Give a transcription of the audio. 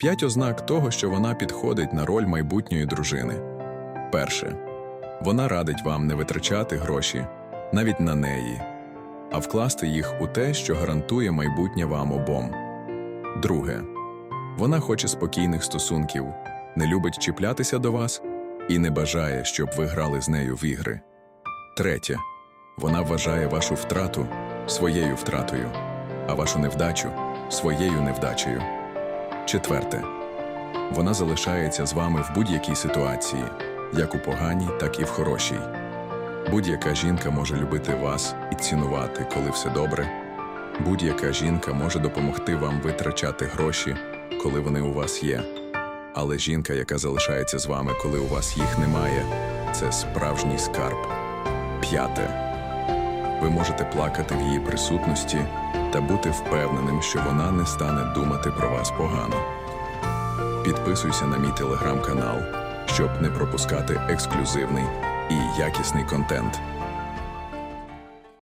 П'ять ознак того, що вона підходить на роль майбутньої дружини. Перше. Вона радить вам не витрачати гроші навіть на неї, а вкласти їх у те, що гарантує майбутнє вам обом. Друге. Вона хоче спокійних стосунків, не любить чіплятися до вас і не бажає, щоб ви грали з нею в ігри. Третє. Вона вважає вашу втрату своєю втратою, а вашу невдачу своєю невдачею. Четверте. Вона залишається з вами в будь-якій ситуації, як у поганій, так і в хорошій. Будь-яка жінка може любити вас і цінувати, коли все добре. Будь-яка жінка може допомогти вам витрачати гроші, коли вони у вас є. Але жінка, яка залишається з вами, коли у вас їх немає, це справжній скарб. П'яте. Ви можете плакати в її присутності та бути впевненим, що вона не стане думати про вас погано. Підписуйся на мій телеграм-канал, щоб не пропускати ексклюзивний і якісний контент.